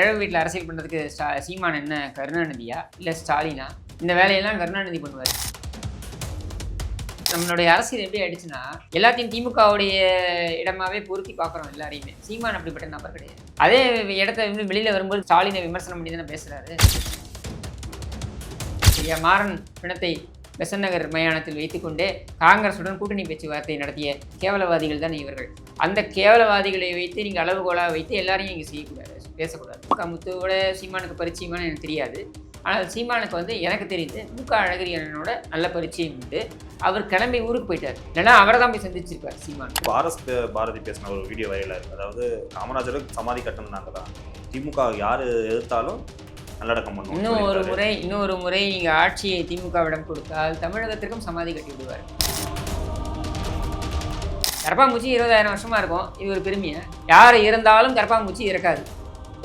ஏழை வீட்டில் அரசியல் பண்ணுறதுக்கு ஸ்டா சீமான் என்ன கருணாநிதியா? இல்லை ஸ்டாலினா? இந்த வேலையெல்லாம் கருணாநிதி பண்ணுவார். நம்மளுடைய அரசியல் எப்படி ஆயிடுச்சுன்னா எல்லாத்தையும் திமுகவுடைய இடமாவே பொருத்தி பார்க்குறோம் எல்லாரையுமே. சீமான் அப்படிப்பட்ட நபர் கிடையாது. அதே இடத்த வந்து வெளியில் வரும்போது ஸ்டாலினை விமர்சனம் பண்ணி தானே பேசுகிறாரு ஐயா மாறன் பிணத்தை பெசன்ட் நகர் மயானத்தில் வைத்துக்கொண்டே காங்கிரசுடன் கூட்டணி பேச்சுவார்த்தை நடத்திய கேவலவாதிகள் தான் இவர்கள். அந்த கேவலவாதிகளை வைத்து நீங்கள் அளவுகோலாக வைத்து எல்லாரையும் இங்கே செய்யக்கூடாது பேசக்கூடாது. முத்துவோட சீமானுக்கு பரிச்சயமானு எனக்கு தெரியாது. ஆனால் சீமானுக்கு வந்து எனக்கு தெரியுது முக அழகிரியனோட நல்ல பரிச்சயம் உண்டு. அவர் கிளம்பி ஊருக்கு போயிட்டார். இல்லைன்னா அவரை தான் போய் சந்திச்சிருப்பார் சீமான். பாரஸ் பே- பாரதி பேசின ஒரு வீடியோ வைரலாக இருக்குது அதாவது காமராஜருக்கு சமாதி கட்டணும்னாங்க தான். திமுக யார் எதிர்த்தாலும் நல்லடக்கம் பண்ணுவோம். இன்னும் ஒரு முறை இன்னொரு முறை நீங்கள் ஆட்சியை திமுகவிடம் கொடுத்தால் தமிழகத்திற்கும் சமாதி கட்டி விடுவார் கரப்பாம்பூச்சி இருபதாயிரம் வருஷமா இருக்கும். இது ஒரு பெருமையை? யார் இருந்தாலும் கரப்பாம்பூச்சி இறக்காது.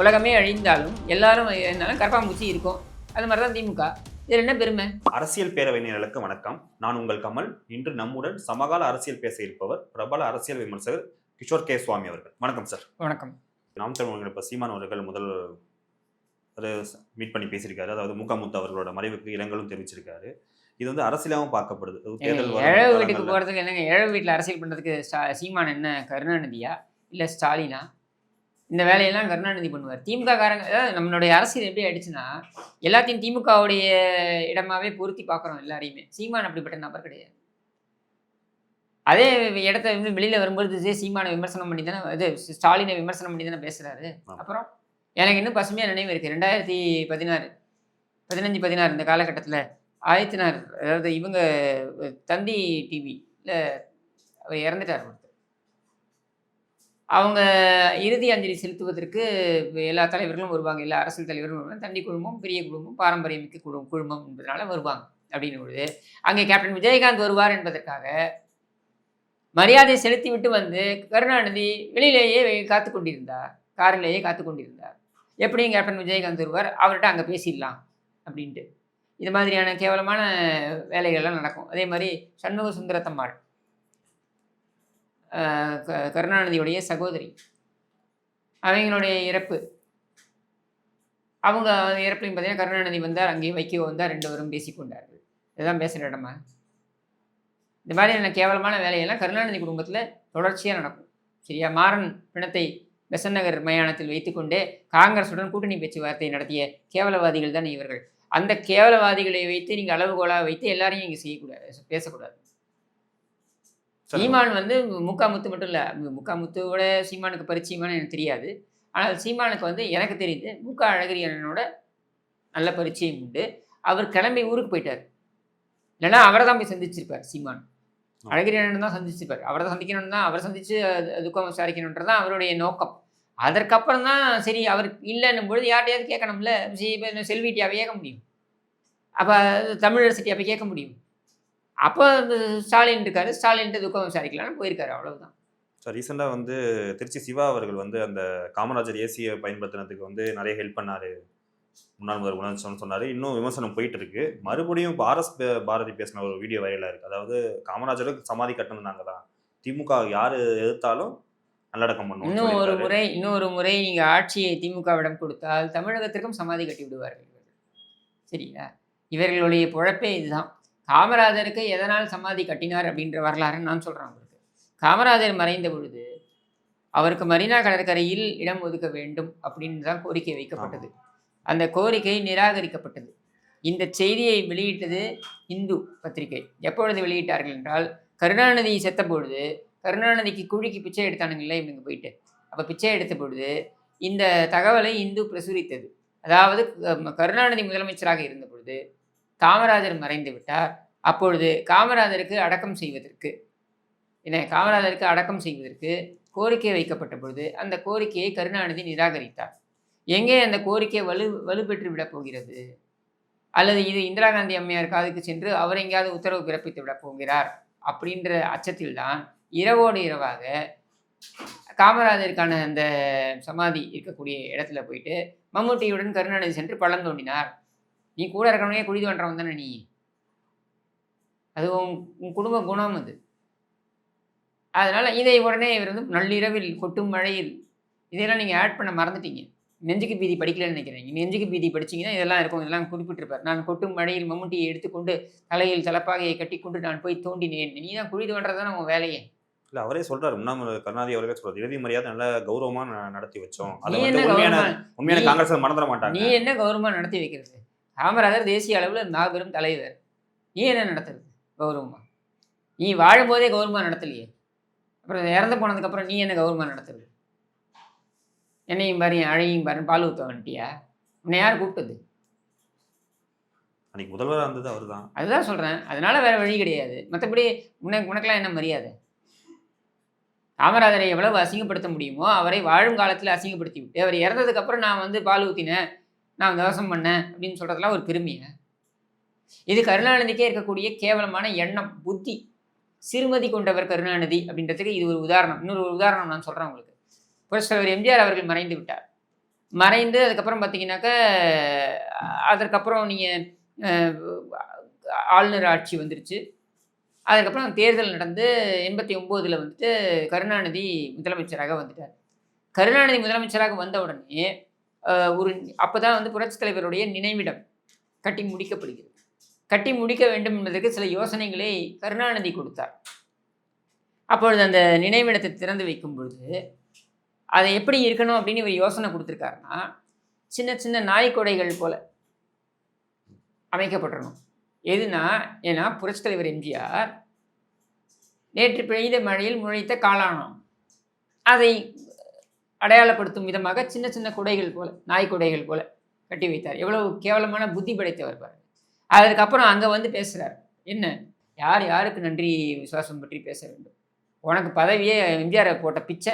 உலகமே அழிந்தாலும் எல்லாரும் இருந்தாலும் கரப்பாம்பூச்சி இருக்கும். அது மாதிரி தான் திமுக. இதில் என்ன பெருமை? அரசியல் பேரவை நேயர்களுக்கு வணக்கம். நான் உங்கள் கமல். இன்று நம்முடன் சமகால அரசியல் பேச இருப்பவர் பிரபல அரசியல் விமர்சகர் கிஷோர் கே. சுவாமி அவர்கள். வணக்கம் சார். வணக்கம். நாம் தமிழர்கள் இப்போ சீமான் அவர்கள் முதல் ஒரு மீட் பண்ணி பேசியிருக்காரு. அதாவது முகமுத்து அவர்களோட மறைவுக்கு இரங்கலும் தெரிவிச்சிருக்காரு. இது வந்து அரசியலாகவும் பார்க்கப்படுது. ஏழை வீட்டுக்கு போகிறதுக்கு என்னங்க? ஏழை வீட்டில் அரசியல் பண்ணுறதுக்கு சீமான் என்ன கருணாநிதியா? இல்லை ஸ்டாலினா? இந்த வேலையெல்லாம் கருணாநிதி பண்ணுவார். திமுக காரங்க அதாவது நம்மளுடைய அரசியல் எப்படி ஆயிடுச்சுன்னா எல்லாத்தையும் திமுகவுடைய இடமாவே பொருத்தி பார்க்குறோம் எல்லாரையுமே. சீமான் அப்படிப்பட்ட நபர் கிடையாது. அதே இடத்த வந்து வெளியில் வரும்போது சீமானை விமர்சனம் பண்ணி தானே இது ஸ்டாலினை விமர்சனம் பண்ணி தானே பேசுகிறாரு. அப்புறம் எனக்கு இன்னும் பசுமையாக நினைவு இருக்குது ரெண்டாயிரத்தி பதினாறு பதினஞ்சு பதினாறு இந்த காலகட்டத்தில் ஆயத்தினார் அதாவது இவங்க தந்தி டிவியில் அவர் இறந்துட்டார் ஒருத்தர். அவங்க இறுதி அஞ்சலி செலுத்துவதற்கு எல்லா தலைவர்களும் வருவாங்க. எல்லா அரசியல் தலைவர்களும் வருவாங்க. தண்டி குழுமம் பெரிய குழுமம் பாரம்பரியமிக்க குழுமம் குழுமம் என்பதனால வருவாங்க அப்படின்னு பொழுது அங்கே கேப்டன் விஜயகாந்த் வருவார் என்பதற்காக மரியாதை செலுத்திவிட்டு வந்து கருணாநிதி வெளியிலேயே காத்து கொண்டிருந்தார். காரிலேயே காத்து கொண்டிருந்தார். எப்படியும் கேப்டன் விஜயகாந்த் வருவார். அவர்கிட்ட அங்கே பேசிடலாம் அப்படின்ட்டு. இது மாதிரியான கேவலமான வேலைகள்லாம் நடக்கும். அதே மாதிரி சண்முக சுந்தரத்தம்மாள். கருணாநிதியுடைய சகோதரி. அவங்களுடைய இறப்பு. அவங்க இறப்புலையும் பார்த்தீங்கன்னா கருணாநிதி வந்தார் அங்கேயும் வைக்கோ வந்தார் ரெண்டு பேரும் பேசிக்கொண்டார்கள் இதுதான் பேசுகிற இடமா? இந்த மாதிரியான கேவலமான வேலையெல்லாம் கருணாநிதி குடும்பத்தில் தொடர்ச்சியாக நடக்கும். சரியா? மாறன் பிணத்தை பெசன்ட் நகர் மயானத்தில் வைத்துக்கொண்டே காங்கிரசுடன் கூட்டணி பேச்சுவார்த்தை நடத்திய கேவலவாதிகள் தான் இவர்கள். அந்த கேவலவாதிகளை வைத்து நீங்கள் அளவுகோலாக வைத்து எல்லாரையும் இங்கே செய்யக்கூடாது பேசக்கூடாது. சீமான் வந்து முக்கா முத்து மட்டும் இல்லை. முக்கா முத்துவோட சீமானுக்கு பரிச்சயமானு எனக்கு தெரியாது. ஆனால் சீமானுக்கு வந்து எனக்கு தெரியுது முக அழகிரியனோட நல்ல பரிச்சயம் உண்டு. அவர் கிளம்பி ஊருக்கு போயிட்டார். இல்லைன்னா அவரை தான் போய் சந்திச்சிருப்பார் சீமான். அழகிரியன் தான் சந்திச்சிருப்பார். அவரை தான் சந்திக்கணும்னு தான் அவரை சந்திச்சு அது- துக்கம் விசாரிக்கணுன்றது தான் அவருடைய நோக்கம். அதற்கப்புறம் தான் சரி அவர் இல்லைன்னும் பொழுது யார்ட்டையாவது கேட்கணும்ல. செல்விட்டியாவை கேட்க முடியும். அப்போ தமிழரசிட்டி அப்போ கேட்க முடியும். அப்போ ஸ்டாலின் இருக்காரு. ஸ்டாலின்ட்டு துக்கம் விசாரிக்கலாம்னு போயிருக்காரு. அவ்வளவுதான். சார் ரீசெண்டாக வந்து திருச்சி சிவா அவர்கள் வந்து அந்த காமராஜர் ஏசியை பயன்படுத்தினதுக்கு வந்து நிறைய ஹெல்ப் பண்ணாரு. முன்னாள் முதல்வர் உணர்ச்சி சொன்னார். இன்னும் விமர்சனம் போயிட்டு இருக்கு மறுபடியும் பாரஸ் பே- பாரதி பேசின ஒரு வீடியோ வைரலாக இருக்கு. அதாவது காமராஜருக்கு சமாதி கட்டணும்னாங்க தான். திமுக யார் எதிர்த்தாலும் நல்லடக்கம் பண்ணுவோம் இன்னும் ஒரு முறை இன்னொரு முறை நீங்க ஆட்சியை திமுகவிடம் கொடுத்தால் தமிழகத்திற்கும் சமாதி கட்டி விடுவார்கள். சரியா இவர்களுடைய பொழப்பே இதுதான். காமராஜருக்கு எதனால் சமாதி கட்டினார் அப்படின்ற வரலாறு நான் சொல்றேன் உங்களுக்கு. காமராஜர் மறைந்த பொழுது அவருக்கு மரீனா கடற்கரையில் இடம் ஒதுக்க வேண்டும் அப்படின்னு தான் கோரிக்கை வைக்கப்பட்டது. அந்த கோரிக்கை நிராகரிக்கப்பட்டது. இந்த செய்தியை வெளியிட்டது இந்து பத்திரிகை. எப்பொழுது வெளியிட்டார்கள் என்றால் கருணாநிதி செத்த பொழுது கருணாநிதிக்கு குழிக்கு பிச்சை எடுத்தானுங்களே இவங்க போயிட்டு. அப்போ பிச்சை எடுத்த பொழுது இந்த தகவலை இந்து பிரசுரித்தது. அதாவது கருணாநிதி முதலமைச்சராக இருந்த பொழுது காமராஜர் மறைந்து விட்டார். அப்பொழுது காமராஜருக்கு அடக்கம் செய்வதற்கு என்ன காமராஜருக்கு அடக்கம் செய்வதற்கு கோரிக்கை வைக்கப்பட்ட பொழுது அந்த கோரிக்கையை கருணாநிதி நிராகரித்தார். எங்கே அந்த கோரிக்கை வலு வலுப்பெற்று விடப் போகிறது? அல்லது இது இந்திரா காந்தி அம்மையார் காதுக்கு சென்று அவர் எங்கேயாவது உத்தரவு பிறப்பித்து விடப் போகிறார்? அப்படின்ற அச்சத்தில்தான் இரவோடு இரவாக காமராஜருக்கான அந்த சமாதி இருக்கக்கூடிய இடத்துல போயிட்டு மம்முட்டியுடன் கருணாநிதி சென்று பழம் தோண்டினார் நீ கூட இருக்கவனே குழி தோன்றவன் தானே நீ? அது உன் குடும்ப குணம் அது. அதனால இதை உடனே இவர் வந்து நள்ளிரவில் கொட்டும் மழையில் இதையெல்லாம் நீங்கள் ஆட் பண்ண மறந்துட்டீங்க. நெஞ்சுக்கு பீதி படிக்கலன்னு நினைக்கிறேன். நீங்க நெஞ்சுக்கு பீதி படிச்சீங்கன்னா இதெல்லாம் இருக்கும் இதெல்லாம் குறிப்பிட்டிருப்பார். நான் கொட்டும் மழையில் மம்முட்டியை எடுத்துக்கொண்டு தலையில் தலப்பாகையை கட்டிக்கொண்டு நான் போய் தோண்டினேன். நீ தான் குழி தோன்றதான் உன் வேலையே. இல்ல அவரே சொல்றாரு. முன்னாள் கருணாநிதி அவர்களே சொல்றாரு. இறுதி மரியாதை நல்ல கௌரவமா நடத்தி வச்சோம். அதை என்ன உண்மையான காங்கிரஸ் மறந்துட மாட்டாங்க. நீ என்ன கௌரவமா நடத்தி வைக்கிறது? காமராஜர் தேசிய அளவில் மாபெரும் தலைவர். நீ என்ன நடத்துறது? கௌரவமா? நீ வாழும்போதே கௌரவமா நடத்தலையே. அப்புறம் இறந்து போனதுக்கப்புறம் நீ என்ன கௌரவமா நடத்துறது? என்னையும் பாரு அழையும் பாரு பால் ஊற்ற வந்துட்டியா உன்னை யார் கூப்பிட்டது? அன்னைக்கு முதல்வராக இருந்தது அவர்தான். அதுதான் சொல்கிறேன் அதனால வேற வழி கிடையாது. மற்றபடி உனக்கு உனக்கெல்லாம் என்ன மரியாதை? காமராஜரை எவ்வளவு அசிங்கப்படுத்த முடியுமோ அவரை வாழும் காலத்தில் அசிங்கப்படுத்தி விட்டு அவர் இறந்ததுக்கப்புறம் நான் வந்து பால் ஊற்றினேன் நான் தவசம் பண்ணேன் அப்படின்னு சொல்கிறதுலாம் ஒரு பெருமையை இது கருணாநிதிக்கே இருக்கக்கூடிய கேவலமான எண்ணம் புத்தி. சிறுமதி கொண்டவர் கருணாநிதி அப்படின்றதுக்கு இது ஒரு உதாரணம். இன்னொரு உதாரணம் நான் சொல்கிறேன் உங்களுக்கு. புரட்சித்தலைவர் எம்ஜிஆர் அவர்கள் மறைந்து விட்டார். மறைந்து அதுக்கப்புறம் பார்த்தீங்கன்னாக்க அதற்கப்புறம் நீங்கள் ஆளுநர் ஆட்சி வந்துருச்சு. அதுக்கப்புறம் தேர்தல் நடந்து எண்பத்தி ஒம்போதில் வந்துட்டு கருணாநிதி முதலமைச்சராக வந்துட்டார். கருணாநிதி முதலமைச்சராக வந்த உடனே ஒரு அப்போ தான் வந்து புரட்சித் தலைவருடைய நினைவிடம் கட்டி முடிக்கப்படுகிறது. கட்டி முடிக்க வேண்டும் என்பதற்கு சில யோசனைகளை கருணாநிதி கொடுத்தார். அப்பொழுது அந்த நினைவிடத்தை திறந்து வைக்கும் பொழுது அதை எப்படி இருக்கணும்? அப்படின்னு இவர் யோசனை கொடுத்துருக்காருன்னா சின்ன சின்ன நாய்க்கொடைகள் போல அமைக்கப்பட்டிருக்கும் எதுனா ஏன்னா புரட்சித் தலைவர் எம்ஜிஆர் நேற்று பெய்த மழையில் முளைத்த காளானம். அதை அடையாளப்படுத்தும் விதமாக சின்ன சின்ன குடைகள் போல நாய்க்குடைகள் போல கட்டி வைத்தார். எவ்வளவு கேவலமான புத்தி படைத்தவர் பாருங்க. அதற்கப்புறம் அங்கே வந்து பேசுகிறார் என்ன? யார் யாருக்கு நன்றி விசுவாசம் பற்றி பேச வேண்டும்? உனக்கு பதவியே எம்ஜிஆர் போட்ட பிச்சை.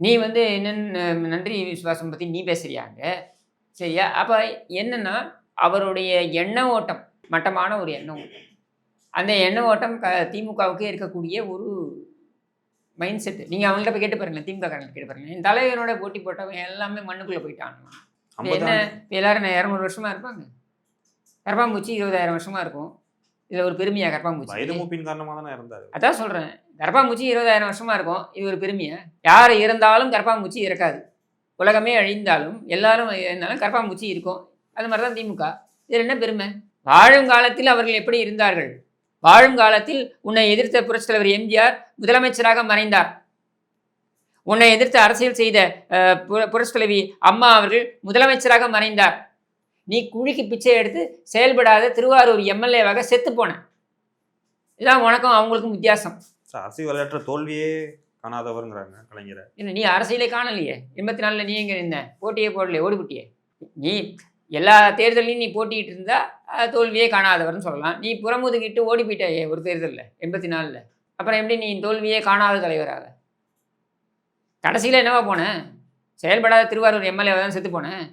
நீ வந்து என்னென்ன நன்றி விசுவாசம் பற்றி நீ பேசுறியாங்க. சரியா? அப்போ என்னன்னா அவருடைய எண்ண ஓட்டம் மட்டமான ஒரு எண்ண ஓட்டம். அந்த எண்ண ஓட்டம் க திமுகவுக்கு இருக்கக்கூடிய ஒரு மைண்ட் செட் நீங்கள் அவங்கள்ட்ட போய் கேட்டு பாருங்களேன் திமுக காரங்க கேட்டு பாருங்க என் தலைவனோட போட்டி போட்டவன் எல்லாமே மண்ணுக்குள்ளே ஐம்பது என்ன இப்ப எல்லாரும் இரநூறு வருஷமா இருப்பாங்க. கரப்பாம்பூச்சி இருபதாயிரம் வருஷமா இருக்கும். இதில் ஒரு பெருமையா வயது கரப்பாம்பூச்சி. மூப்பின் காரணமா தானே இருந்தாரு அதான் சொல்கிறேன் கரப்பாம்பூச்சி இருபதாயிரம் வருஷமா இருக்கும். இது ஒரு பெருமையா? யார் இறந்தாலும் கரப்பாம்பூச்சி இறக்காது. உலகமே அழிந்தாலும் எல்லாரும் இருந்தாலும் கரப்பாம்பூச்சி இருக்கும். அது மாதிரி தான் திமுக. இதில் என்ன பெருமை? வாழும் காலத்தில் அவர்கள் எப்படி இருந்தார்கள்? வாழும் காலத்தில் உன்னை எதிர்த்த புரட்சித் தலைவர் எம்ஜிஆர் முதலமைச்சராக மறைந்தார். உன்னை எதிர்த்து அரசியல் செய்த அஹ், புர- புரட்சித் தலைவி அம்மா அவர்கள் முதலமைச்சராக மறைந்தார். நீ குழிக்கு பிச்சை எடுத்து செயல்படாத திருவாரூர் எம்எல்ஏவாக செத்து போன இதான் உனக்கும் அவங்களுக்கும் வித்தியாசம். அரசியல் விளையாட்டுல தோல்வியே காணாதவருங்கிறாங்க கலைஞரை. இல்லை நீ அரசியலே காணலையே? எண்பத்தி நாலில் நீ எங்கே இருந்த? போட்டியே போடலையே ஓடிவிட்டியே நீ எல்லா தேர்தலையும் நீ போட்டிட்டு இருந்தா தோல்வியே காணாதவர்னு சொல்லலாம். நீ புறமுதுகிட்டு ஓடி போயிட்டாயே ஒரு தேர்தலில் எண்பத்தி நாலில் அப்புறம் எப்படி நீ தோல்வியே காணாத தலைவராக? கடைசியில் என்னவா போன? செயல்படாத திருவாரூர் எம்எல்ஏ தான் செத்து போனேன்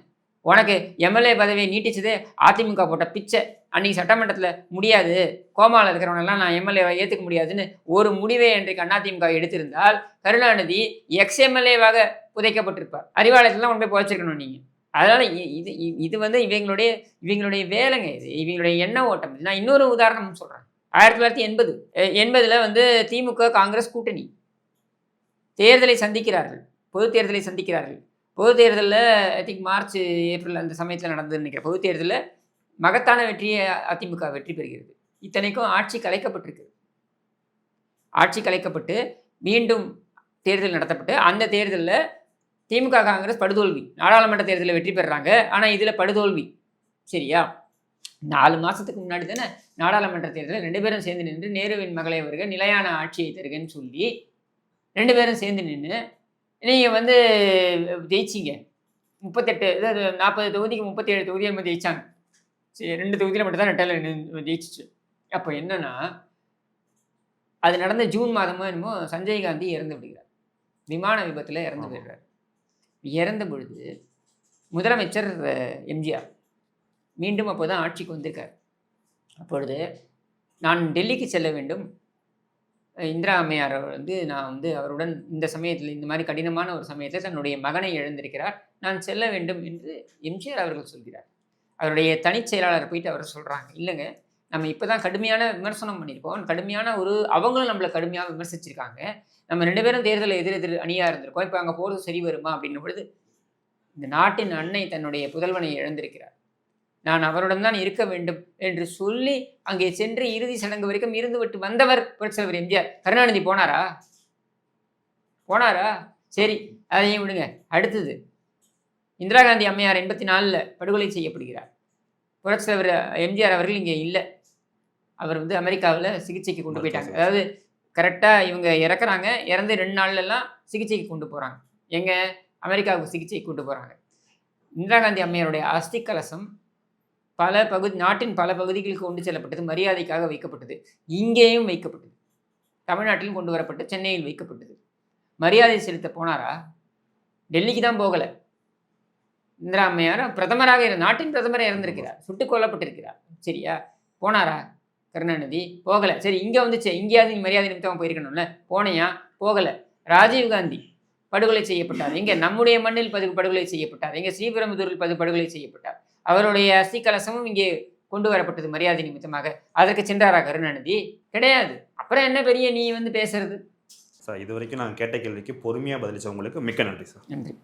உனக்கு எம்எல்ஏ பதவியை நீட்டிச்சது அதிமுக போட்ட பிச்சை. அன்னைக்கு சட்டமன்றத்தில் முடியாது. கோமாவில் இருக்கிறவனெல்லாம் நான் எம்எல்ஏவை ஏற்றுக்க முடியாதுன்னு ஒரு முடிவை இன்றைக்கு அதிமுக எடுத்திருந்தால் கருணாநிதி எக்ஸ் எம்எல்ஏவாக புதைக்கப்பட்டிருப்பார். அறிவாலயத்தில் கொண்டு போய் புதைச்சிருக்கணும் நீங்கள் அதனால் இது இ- இது வந்து இவங்களுடைய இவங்களுடைய வேலைங்க இது. இவங்களுடைய எண்ண ஓட்டம். நான் இன்னொரு உதாரணம் சொல்கிறேன் ஆயிரத்தி தொள்ளாயிரத்தி எண்பது எண்பதில் வந்து திமுக காங்கிரஸ் கூட்டணி. தேர்தலை சந்திக்கிறார்கள். பொது தேர்தலை சந்திக்கிறார்கள். பொது தேர்தலில் ஐ திங்க் மார்ச் ஏப்ரல் அந்த சமயத்தில் நடந்ததுன்னு நினைக்கிறேன். பொது தேர்தலில் மகத்தான வெற்றியை அதிமுக வெற்றி பெறுகிறது. இத்தனைக்கும் ஆட்சி கலைக்கப்பட்டிருக்கு. ஆட்சி கலைக்கப்பட்டு மீண்டும் தேர்தல் நடத்தப்பட்டு அந்த தேர்தலில் திமுக காங்கிரஸ் படுதோல்வி. நாடாளுமன்ற தேர்தலில் வெற்றி பெறுறாங்க ஆனால் இதில் படுதோல்வி. சரியா? நாலு மாதத்துக்கு முன்னாடி தானே நாடாளுமன்ற தேர்தலில் ரெண்டு பேரும் சேர்ந்து நின்று நேருவின் மகளை வருக நிலையான ஆட்சியை தருகன்னு சொல்லி ரெண்டு பேரும் சேர்ந்து நின்று நீங்கள் வந்து ஜெயிச்சிங்க. முப்பத்தெட்டு அதாவது நாற்பது தொகுதிக்கு முப்பத்தேழு தொகுதி நம்ம ஜெயிச்சாங்க. சரி ரெண்டு தொகுதியில் மட்டும் தான் ரெட்டில் ஜெயிச்சிச்சு. அப்போ என்னன்னா அது நடந்த ஜூன் மாதமோ என்னமோ சஞ்சய் காந்தி இறந்து விடுகிறார். விமான விபத்தில் இறந்து. போயிடுறார். இறந்த பொழுது முதலமைச்சர் எம்ஜிஆர் மீண்டும் அப்போ தான் ஆட்சிக்கு வந்திருக்கார். அப்பொழுது நான் டெல்லிக்கு செல்ல வேண்டும். இந்திரா அம்மையார் வந்து நான் வந்து அவருடன் இந்த சமயத்தில் இந்த மாதிரி கடினமான ஒரு சமயத்தில் தன்னுடைய மகனை இழந்திருக்கிறார் நான் செல்ல வேண்டும் என்று எம்ஜிஆர் அவர்கள் சொல்கிறார். அவருடைய தனிச் செயலாளர் போயிட்டு அவர் சொல்கிறாங்க இல்லைங்க நம்ம இப்போ தான் கடுமையான விமர்சனம் பண்ணியிருக்கோம். கடுமையான ஒரு அவங்களும் நம்மளை கடுமையாக விமர்சிச்சிருக்காங்க. நம்ம ரெண்டு பேரும் தேர்தலில் எதிர் எதிர் அணியாக இருந்திருக்கோம். இப்போ அங்கே போகிறது சரி வருமா? அப்படின்னும் பொழுது இந்த நாட்டின் அன்னை தன்னுடைய புதல்வனை இழந்திருக்கிறார் நான் அவருடன் தான் இருக்க வேண்டும் என்று சொல்லி அங்கே சென்று இறுதி சடங்கு வரைக்கும் இருந்துவிட்டு வந்தவர் புரட்சித்தலைவர் எம்ஜிஆர். கருணாநிதி போனாரா? போனாரா? சரி அதையும் விடுங்க. அடுத்தது இந்திரா காந்தி அம்மையார் எண்பத்தி நாலில் படுகொலை செய்யப்படுகிறார். புரட்சித்தலைவர் எம்ஜிஆர் அவர்கள் இங்கே இல்லை. அவர் வந்து அமெரிக்காவில் சிகிச்சைக்கு கொண்டு போயிட்டாங்க. அதாவது கரெக்டாக இவங்க இறக்குறாங்க. இறந்து ரெண்டு நாள்லலாம் சிகிச்சைக்கு கொண்டு போகிறாங்க எங்கே? அமெரிக்காவுக்கு சிகிச்சைக்கு கொண்டு போகிறாங்க இந்திரா காந்தி அம்மையாருடைய அஸ்தி கலசம் பல பகுதி நாட்டின் பல பகுதிகளுக்கு கொண்டு செல்லப்பட்டது மரியாதைக்காக வைக்கப்பட்டது. இங்கேயும் வைக்கப்பட்டது. தமிழ்நாட்டிலும் கொண்டு வரப்பட்டு சென்னையில் வைக்கப்பட்டது. மரியாதை செலுத்த போனாரா? டெல்லிக்கு தான் போகலை. இந்திரா அம்மையார் பிரதமராக இருந்த நாட்டின் பிரதமராக இருந்திருக்கிறார். சுட்டுக் கொல்லப்பட்டிருக்கிறார். சரியா? போனாரா? கருணாநிதி? போகலை. சரி இங்கே வந்துச்சு இங்கேயாவது நீ மரியாதை நிமித்தமாக போயிருக்கணும்ல. போனையா? போகலை. ராஜீவ் காந்தி படுகொலை செய்யப்பட்டார். எங்கே? நம்முடைய மண்ணில் பது படுகொலை செய்யப்பட்டார். இங்கே ஸ்ரீபெரும்புதூரில் பது படுகொலை செய்யப்பட்டார். அவருடைய அஸ்தி கலசமும் இங்கே கொண்டு வரப்பட்டது மரியாதை நிமித்தமாக. அதற்கு சென்றாரா கருணாநிதி கிடையாது. அப்புறம் என்ன பெரிய நீ வந்து பேசுறது? சார் இது வரைக்கும் நான் கேட்ட கேள்விக்கு பொறுமையாக பதிலளிச்சவங்களுக்கு மிக்க நன்றி சார். நன்றி.